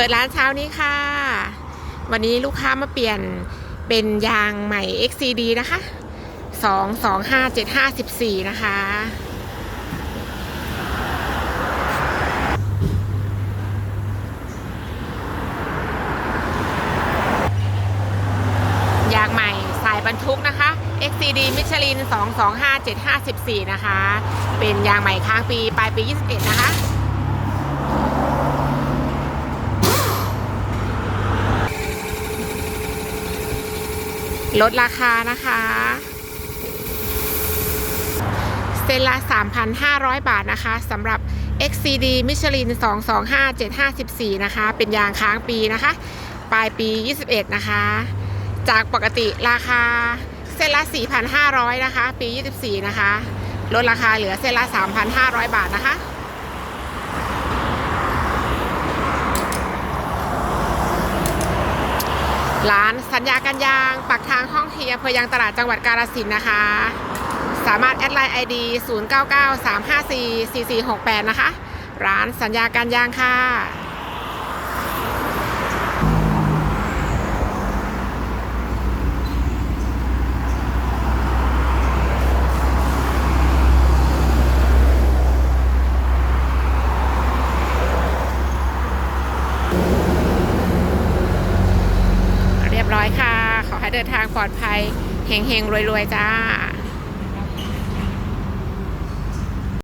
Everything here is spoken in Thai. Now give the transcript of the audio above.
ปิดร้านเช้านี้ค่ะ วันนี้ลูกค้ามาเปลี่ยนเป็นยางใหม่ XCD นะคะ225754นะคะ ยางใหม่สายบรรทุกนะคะ XCD Michelin 225754นะคะ เป็นยางใหม่ค้างปี ปลายปี21นะคะ ลดราคานะคะเซนละ 3,500 บาทนะคะสำหรับ XCD Michelin 225754 นะคะ เป็นยางค้างปีนะคะ ปลายปี 21 นะคะ จากปกติราคาเส้นละ 4,500 นะคะ ปี 24 นะคะ ลดราคาเหลือเส้นละ 3,500 บาทนะคะ ร้านสัญญากันยางปักทางห้องเฮียอำเภอยางตลาดจังหวัดกาฬสินธุ์นะคะ สามารถแอดไลน์ ID 0993544468 นะคะ ร้านสัญญาการยางค่ะ เรียบร้อย ค่ะ ขอให้เดินทางปลอดภัยเฮงๆ รวย ๆ จ้า